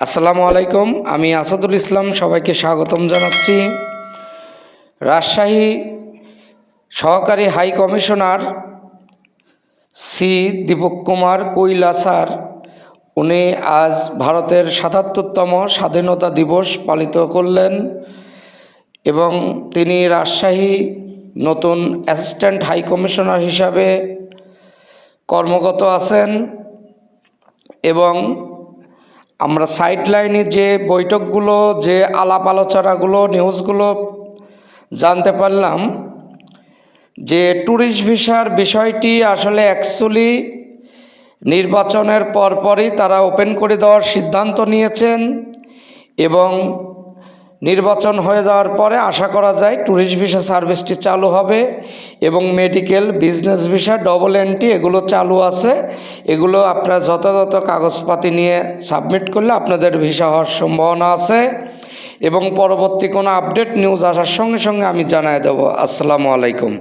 আসসালামু আলাইকুম, আমি আসাদুল ইসলাম, সবাইকে স্বাগতম জানাচ্ছি। রাজশাহী সহকারী high commissioner C Dipak Kumar Koila sir উনি আজ ভারতের সাতাত্তরতম স্বাধীনতা দিবস পালিত করলেন এবং তিনি রাজশাহী নতুন অ্যাসিস্ট্যান্ট হাই কমিশনার হিসাবে কর্মগত আছেন এবং আমরা সাইড লাইনে যে বৈঠকগুলো, যে আলাপ আলোচনাগুলো নিউজগুলো জানতে পারলাম যে ট্যুরিস্ট ভিসার বিষয়টি আসলে অ্যাকচুয়ালি নির্বাচনের পরপরই তারা ওপেন করে দেওয়ার সিদ্ধান্ত নিয়েছেন এবং নির্বাচন হয়ে যাওয়ার পরে আশা করা যায় ট্যুরিস্ট ভিসা সার্ভিসটি চালু হবে এবং medical business visa double entry এগুলো চালু আছে। এগুলো আপনারা যথাযথ কাগজপাতি নিয়ে সাবমিট করলে আপনাদের ভিসা হওয়ার সম্ভাবনা আছে। এবং পরবর্তী কোনো আপডেট নিউজ আসার সঙ্গে সঙ্গে আমি জানাই দেবো। আসসালামু আলাইকুম।